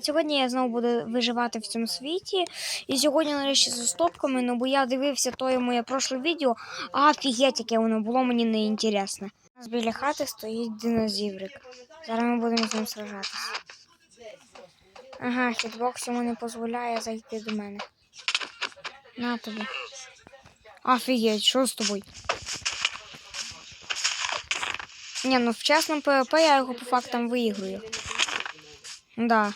Сьогодні я знову буду виживати в цьому світі. І сьогодні нарешті з стопками, ну бо я дивився тоє моє прошле відео, а офігеть, яке воно було мені не інтересно. У нас біля хати стоїть динозіврик. Зараз ми будемо з ним сражатися. Ага, хітбокс йому не дозволяє зайти до мене. На тобі. Офігеть, що з тобою? Ні, ну в чесному ПВП я його по фактам виіграю. Да.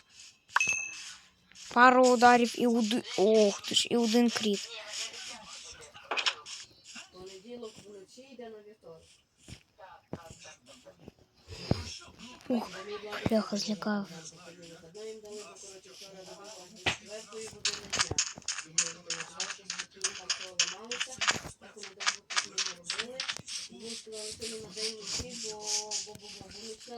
Пару ударів і один. Ох ти ж, і один кріт. Понеділок вночі йде на вівторок. Ух, бляха злякав.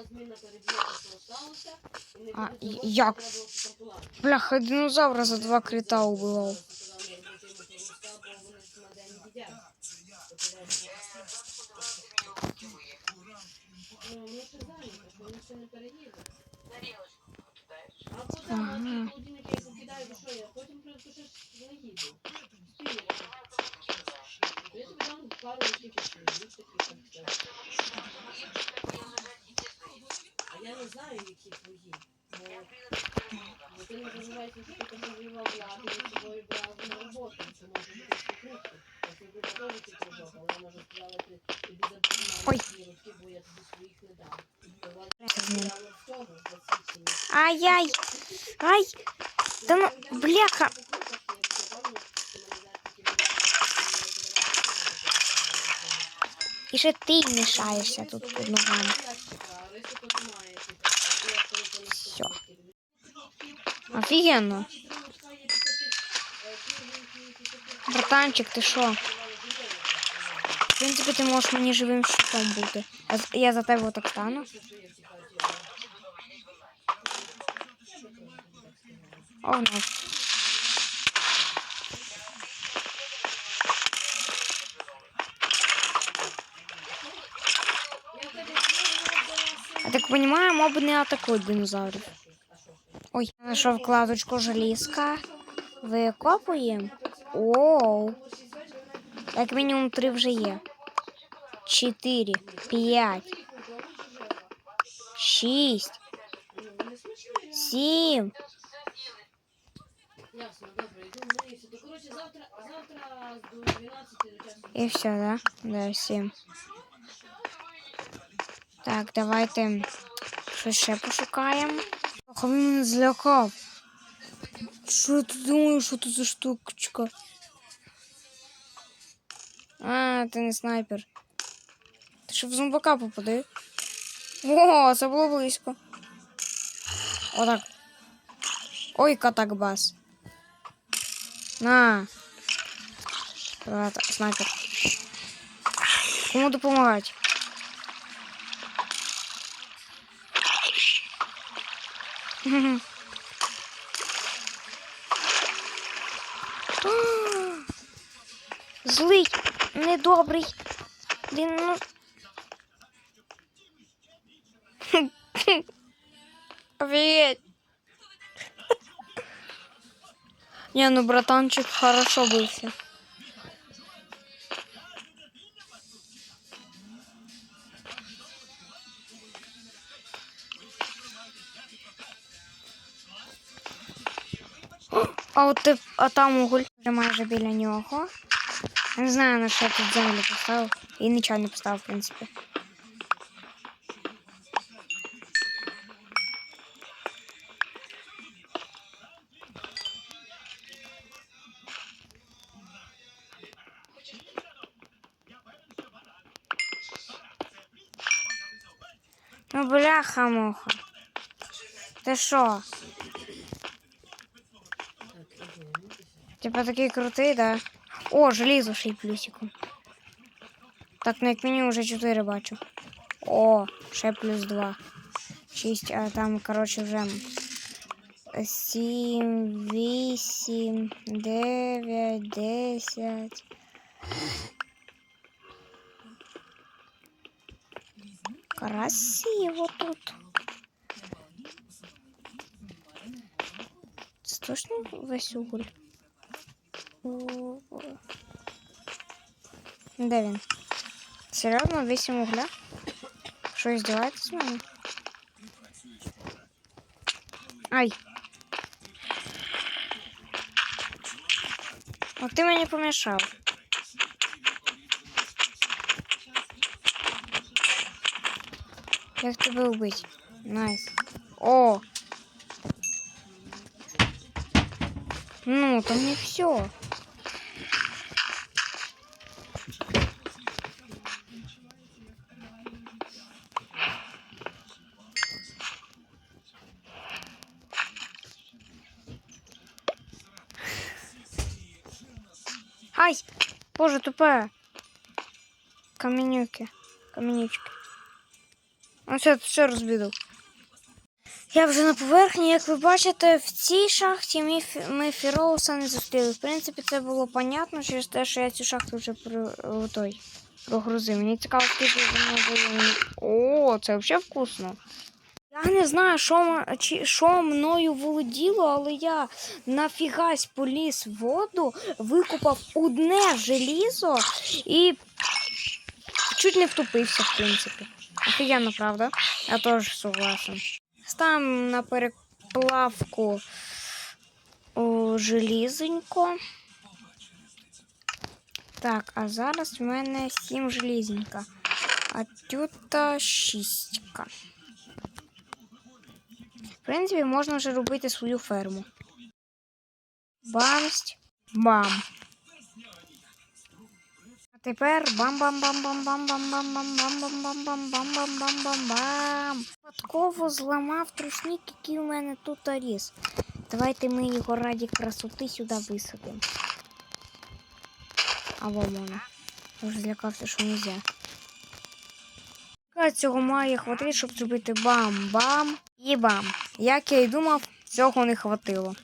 Зміна переб'є те, що сталося. І не А, буде і- того, як? що треба було стартувати. Бляха, динозавра за два крита убивав. Сказали, робити йому того листа, бо вони ж на день їдять. Ну, ми ще зайняті, ми ще не переїли. А потім Ага. ага. холодильник я покидаю, бо що я потім просто ще ж не їду. Спію. Я тобі дам пару якихось таких там все. А я не знаю, які твої. Бо, бо ти не називаєш які, тому воював я, а ти з собою брав на роботу, це може бути спокрутки. Я тобі теж ці роботи, але я можу сказати, тобі запропонували Ой. свої роки, бо я тобі своїх не дам. Давай, З ним. я в цьому засвідчені. Ай-яй! Ай! Та ну, бляха! І ще ти мішаєшся тут під ногами. Все. Офігенно. Братанчик, ти що? В принципі, ти можеш мені живим щитом бути. Я, я за тебе отак стану. О, ну. Я так понимаю, моби не атакують динозаврів. Ой, я знайшов кладочку желізка. Викопуємо. Оу. Як мінімум три вже є. Чотири, п'ять, шість, сім. Ясно, добре, йду миюся. То, коротше, завтра, завтра до 12 до часу. І все, да? Да, сім. Так, давайте щось ще пошукаємо. Ох, він мене злякав. Що ти думаєш, що це за штучка? А, ти не снайпер. Що в зомбака попади? О, це було близько. Отак. Ой, катакбас. На. Давай, та- снайпер. Кому допомагати? Злий, недобрий. Він, ну... Офігеть. Не, ну братанчик хорошо бився. А от ти, а там уголь майже біля нього. Не знаю, на що тут землю поставив. І нічого не поставив, в принципі. Ну, бляха-муха. Ти що? Типа такий крутий, да? О, желізо ще й плюсиком. Так, ну як мінімум вже 4 бачу. О, ще плюс 2. 6, а там, коротше, вже 7, 8, 9, 10. Красиво тут. точно весь уголь? Де він? Серйозно, вісім угля? Що, здіваєтесь з мене? Ай. От ти мені помішав. Як тебе вбити? Найс. О! Ну, то не все. Ай! Боже, тупе. Каменюки. Каменючки. Ну все, все розбіду. Я вже на поверхні, як ви бачите, в цій шахті ми, ми Фіроуса не зустріли. В принципі, це було понятно через те, що я цю шахту вже прогрузив. Мені цікаво, скільки воно дає. О, це взагалі вкусно. Я не знаю, що, чи, що мною володіло, але я нафігась поліз в воду, викупав одне желізо і чуть не втопився, в принципі. Офігенно, правда? Я теж согласен. Ставимо на переплавку желізенько. Так, а зараз в мене 7 желізенька. А тут шістка. В принципі, можна вже робити свою ферму. Бамсть. Бам. Тепер бам-бам-бам-бам-бам-бам-бам-бам-бам-бам-бам-бам-бам-бам. Випадково зламав трусник, який у мене тут ріс. Давайте ми його раді красоти сюди висадимо. Або можна. Вже злякався, що не можна. Цього має хватити, щоб зробити бам-бам і бам. Як я і думав, цього не хватило.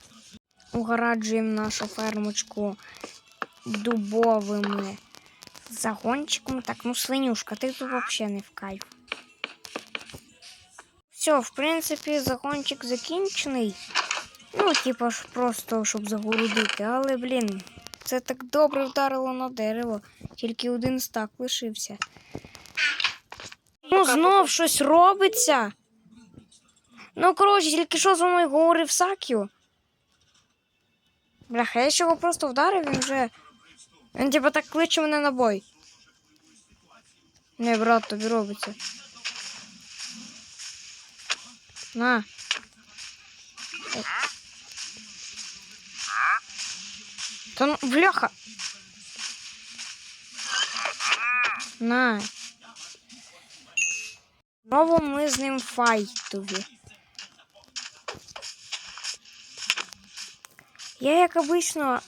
Угораджуємо нашу фермочку дубовими загончиками. Так, ну свинюшка, ти тут взагалі не в кайф. Все, в принципі, загончик закінчений. Ну, типа ж просто, щоб загородити. Але, блін, це так добре вдарило на дерево. Тільки один стак лишився. Ну, знов щось робиться. Ну, коротше, тільки що зі мною говорив Сакю. Бляха, я ще його просто вдарив, він вже. Він типа так кличе мене на бой. Не, брат, тобі робиться. На. Та ну, бляха. На. Знову ми з ним файтові. Я, як обично,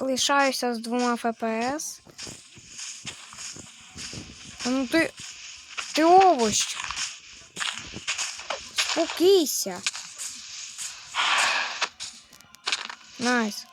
лишаюся з двома ФПС. Ну ти. Ти овощ. Спокійся. Найс.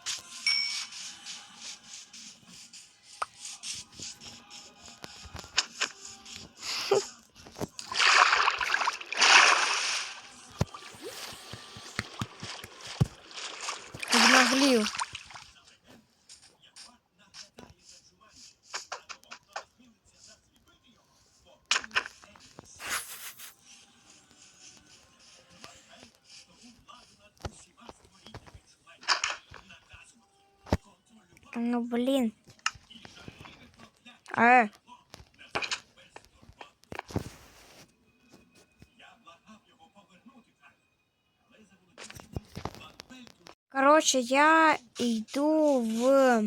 Ну блин. Э. Короче, я йду в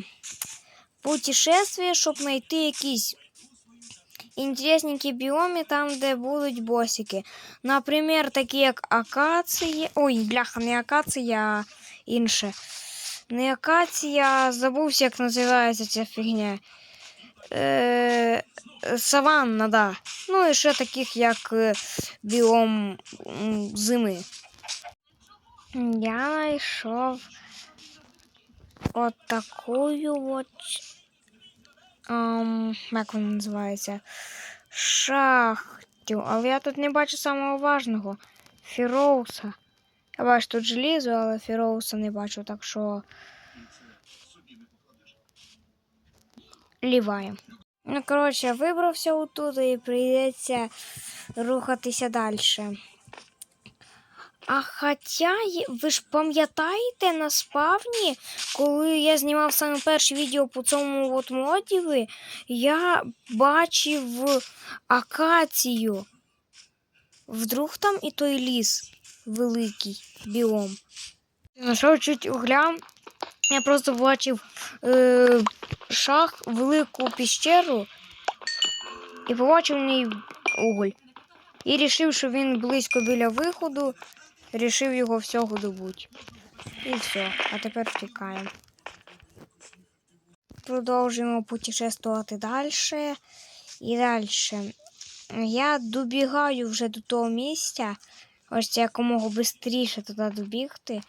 путешествие, щоб знайти якісь інтересненькі біоми там, де будуть босики. Наприклад, такі як акації. Ой, бляха, не акація, а інше. Не акація, забувся, як називається ця фігня. Е, саванна, да. Ну і ще таких, як е, біом зими. Я знайшов от от. Ем, як вона називається? Шахтю. Але я тут не бачу самого важного. Фіроуса. Я бачу тут желізо, але Фіроуса не бачу, так що. Ліваємо. Ну, коротше, вибрався отут і прийдеться рухатися далі. А хоча, ви ж пам'ятаєте на спавні, коли я знімав саме перше відео по цьому от модіві, я бачив акацію. Вдруг там і той ліс великий біом. Знайшов чуть угля. Я просто бачив е, шах, велику піщеру і побачив в ній уголь. І рішив, що він близько біля виходу, рішив його всього добути. І все, а тепер втікаємо. Продовжуємо путешествувати далі. І далі. Я добігаю вже до того місця. Ось якомога швидше туди добігти.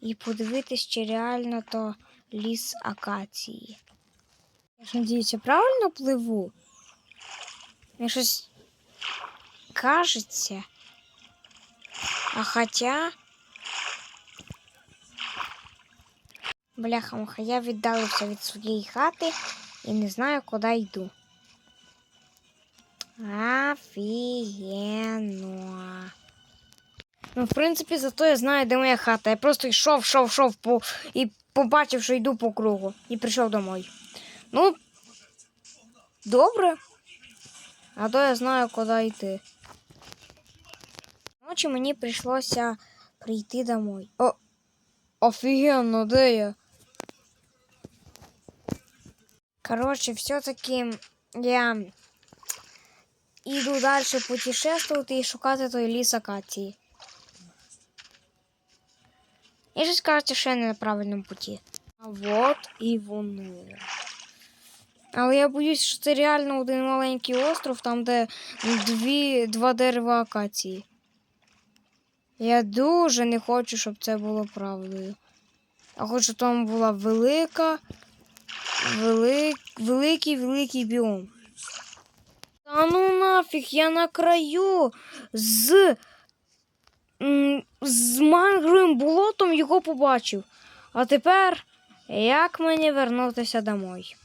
І подивитись, чи реально то ліс акації. Я ж надіюся, правильно пливу? Мені щось кажеться. А хоча. Бляха-муха, я віддалився від своєї хати і не знаю, куди йду. Офігенно. Ну, в принципі, зато я знаю, де моя хата. Я просто йшов, йшов, йшов по... і побачив, що йду по кругу. І прийшов домой. Ну, добре. А то я знаю, куди йти. Ночі мені прийшлося прийти домой. О, офігенно, де я? Коротше, все-таки я іду далі путешествувати і шукати той ліс акації. І щось кажуть, що я не на правильному путі. А от і вони. Але я боюсь, що це реально один маленький остров, там, де дві, два дерева акації. Я дуже не хочу, щоб це було правдою. Я хочу, щоб там була велика, велик, великий, великий біом. Та ну нафіг, я на краю з, з мангровим болотом його побачив. А тепер як мені вернутися домой?